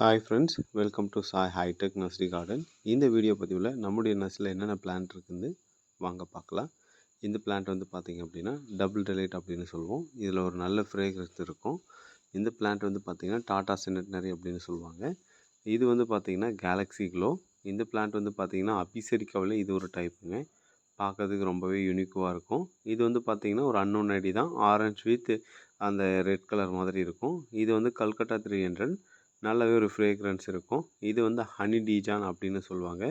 Hi friends welcome to Sai hitech nursery garden இந்த video பதிவில் நம்முடைய நர்சரியில் என்னென்ன பிளான்ட் இருக்குதுன்னு வாங்க பார்க்கலாம். இந்த பிளான்ட் வந்து பார்த்திங்க அப்படின்னா டபுள் டெலைட் அப்படின்னு சொல்லுவோம். இதில் ஒரு நல்ல ஃப்ரேக்ரன்ஸ் இருக்கும். இந்த பிளான்ட் வந்து பார்த்திங்கன்னா டாடா செனட்னரி அப்படின்னு சொல்லுவாங்க. இது வந்து பார்த்திங்கன்னா கேலக்ஸி க்ளோ இந்த பிளான்ட் வந்து பார்த்திங்கன்னா அபிசரிக்காவில் இது ஒரு டைப்புங்க பார்க்கறதுக்கு ரொம்பவே யூனிக்குவாக இருக்கும். இது வந்து பார்த்திங்கன்னா ஒரு அன்னோன் ஐடி தான். ஆரஞ்ச் வித் அந்த ரெட் கலர் மாதிரி இருக்கும். இது வந்து கல்கட்டா த்ரீ ஹண்ட்ரட் நல்லாவே ஒரு ஃப்ரேக்ரன்ஸ் இருக்கும். இது வந்து ஹனி டீஜான் அப்படின்னு சொல்லுவாங்க.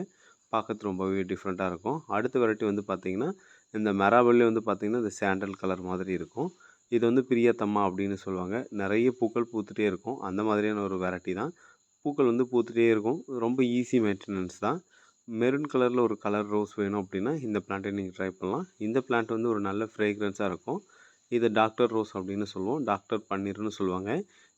பார்க்கறது ரொம்பவே டிஃப்ரெண்ட்டாக இருக்கும். அடுத்த வெரைட்டி வந்து பார்த்திங்கன்னா இந்த மெராபல்லே வந்து பார்த்திங்கன்னா இந்த சாண்டல் கலர் மாதிரி இருக்கும். இது வந்து பிரியத்தம்மா அப்படின்னு சொல்லுவாங்க. நிறைய பூக்கள் பூத்துட்டே இருக்கும். அந்த மாதிரியான ஒரு வெரைட்டி தான். பூக்கள் வந்து பூத்துட்டே இருக்கும். ரொம்ப ஈஸி மெயின்டெனன்ஸ் தான். மெரூன் கலரில் ஒரு கலர் ரோஸ் வேணும் அப்படின்னா இந்த பிளான்ட்டை நீங்கள் ட்ரை பண்ணலாம். இந்த பிளான்ட் வந்து ஒரு நல்ல ஃப்ரேக்ரன்ஸாக இருக்கும். இது டாக்டர் ரோஸ் அப்படின்னு சொல்லுவோம். டாக்டர் பன்னீர்னு சொல்லுவாங்க.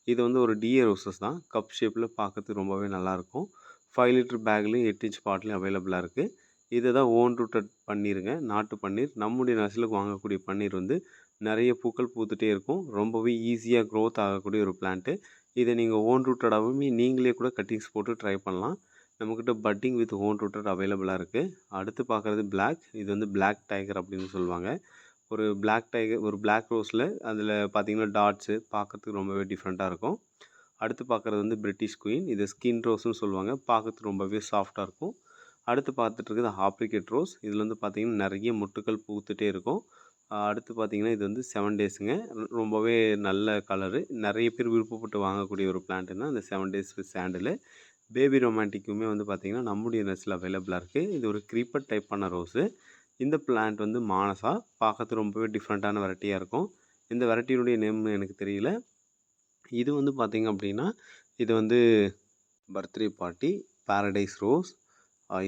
இது வந்து ஒரு டிஏ ரோசஸ் தான். கப் ஷேப்பில் பார்க்கறதுக்கு ரொம்பவே நல்லாயிருக்கும். ஃபைவ் லிட்டர் பேக்லேயும் எட்டு இன்ச் பாட்லேயும் அவைலபிளாக இருக்குது இதை தான் ஓன் ரூட்டட் பன்னீருங்க நாட்டு பன்னீர். நம்முடைய நர்சலுக்கு வாங்கக்கூடிய பன்னீர் வந்து நிறைய பூக்கள் பூத்துட்டே இருக்கும். ரொம்பவே ஈஸியாக க்ரோத் ஆகக்கூடிய ஒரு பிளான்ட்டு இதை நீங்கள் ஓன் ரூட்டடாகவுமே நீங்களே கூட கட்டிங்ஸ் போட்டு ட்ரை பண்ணலாம். நம்மக்கிட்ட பட்டிங் வித் ஓன் ரூட்டட் அவைலபிளாக இருக்குது அடுத்து பார்க்குறது பிளாக் இது வந்து பிளாக் டைகர் அப்படின்னு சொல்லுவாங்க. ஒரு பிளாக் டைகர் ஒரு பிளாக் ரோஸில் அதில் பார்த்திங்கன்னா டாட்ஸு பார்க்கறதுக்கு ரொம்பவே டிஃப்ரெண்ட்டாக இருக்கும். அடுத்து பார்க்குறது வந்து பிரிட்டிஷ் குயின் இது ஸ்கின் ரோஸ்னு சொல்லுவாங்க. பார்க்கறதுக்கு ரொம்பவே சாஃப்டாக இருக்கும். அடுத்து பார்த்துட்டு இருக்குது ஆப்ரிகேட் ரோஸ் இதில் வந்து பார்த்திங்கன்னா நிறைய முட்டுக்கள் பூத்துட்டே இருக்கும். அடுத்து பார்த்திங்கன்னா இது வந்து செவன் டேஸுங்க ரொம்பவே நல்ல கலரு நிறைய பேர் விருப்பப்பட்டு வாங்கக்கூடிய ஒரு பிளான்ட்டுனா இந்த செவன் டேஸ் சாண்டில் பேபி ரொமான்டிக்குமே வந்து பார்த்திங்கன்னா நம்முடைய நர்ஸில் அவைலபிளாக இருக்குது இது ஒரு க்ரீப்பர் டைப்பான ரோஸு இந்த பிளான்ட் வந்து மானசா பார்க்கறது ரொம்பவே டிஃப்ரெண்ட்டான வெரைட்டியாக இருக்கும். இந்த வெரைட்டியினுடைய நேம் எனக்கு தெரியல. இது வந்து பார்த்திங்க அப்படின்னா இது வந்து பர்த்டே பார்ட்டி பாரடைஸ் ரோஸ்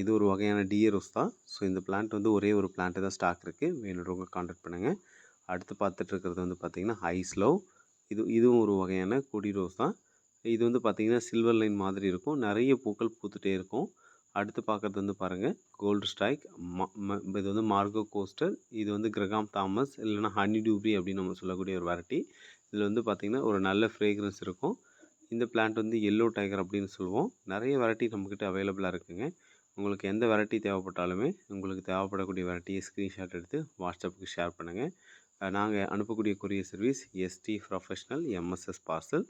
இது ஒரு வகையான டிஏ ரோஸ் தான். ஸோ இந்த பிளான்ட் வந்து ஒரே ஒரு பிளான்ட்டு தான் ஸ்டாக் இருக்குது வேணுறவங்க காண்டாக்ட் பண்ணுங்கள் அடுத்து பார்த்துட்டு இருக்கிறது வந்து பார்த்திங்கன்னா ஹைஸ்லவ் இது இதுவும் ஒரு வகையான கொடி ரோஸ் தான். இது வந்து பார்த்திங்கன்னா சில்வர் லைன் மாதிரி இருக்கும். நிறைய பூக்கள் பூத்துட்டே இருக்கும். அடுத்து பார்க்குறது வந்து பாருங்கள் கோல்டு ஸ்ட்ரைக் இது வந்து மார்கோ கோஸ்டர் இது வந்து கிரகாம் தாமஸ் இல்லைனா ஹனி டூபி அப்படின்னு நம்ம சொல்லக்கூடிய ஒரு வெரைட்டி. இதில் வந்து பார்த்திங்கன்னா ஒரு நல்ல ஃப்ரேக்ரன்ஸ் இருக்கும். இந்த பிளான்ட் வந்து எல்லோ டைகர் அப்படின்னு சொல்லுவோம். நிறைய வெரைட்டி நம்மக்கிட்ட அவைலபிளாக இருக்குங்க. உங்களுக்கு எந்த வெரைட்டி தேவைப்பட்டாலுமே உங்களுக்கு தேவைப்படக்கூடிய வெரைட்டியை ஸ்க்ரீன்ஷாட் எடுத்து வாட்ஸ்அப்புக்கு ஷேர் பண்ணுங்கள் நாங்கள் அனுப்பக்கூடிய courier service ST professional MSS parcel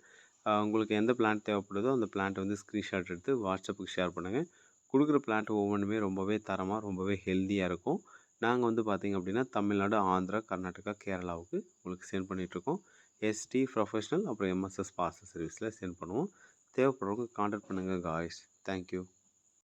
உங்களுக்கு எந்த பிளான்ட் தேவைப்படுதோ அந்த பிளான்ட் வந்து ஸ்க்ரீன்ஷாட் எடுத்து வாட்ஸ்அப்புக்கு ஷேர் பண்ணுங்கள் கொடுக்குற பிளான்ட் ஒவ்வொன்றுமே ரொம்பவே தரமாக ரொம்பவே ஹெல்த்தியாக இருக்கும். நாங்கள் வந்து பார்த்திங்க அப்படின்னா தமிழ்நாடு ஆந்திரா கர்நாடகா கேரளாவுக்கு உங்களுக்கு சென்ட் பண்ணிகிட்ருக்கோம் எஸ்டி ப்ரொஃபஷனல் அப்புறம் எம்எஸ்எஸ் பார்சல் சர்வீஸில் சென்ட் பண்ணுவோம். தேவைப்படுறவங்க கான்டாக்ட் பண்ணுங்கள் காய்ஸ் தேங்க்யூ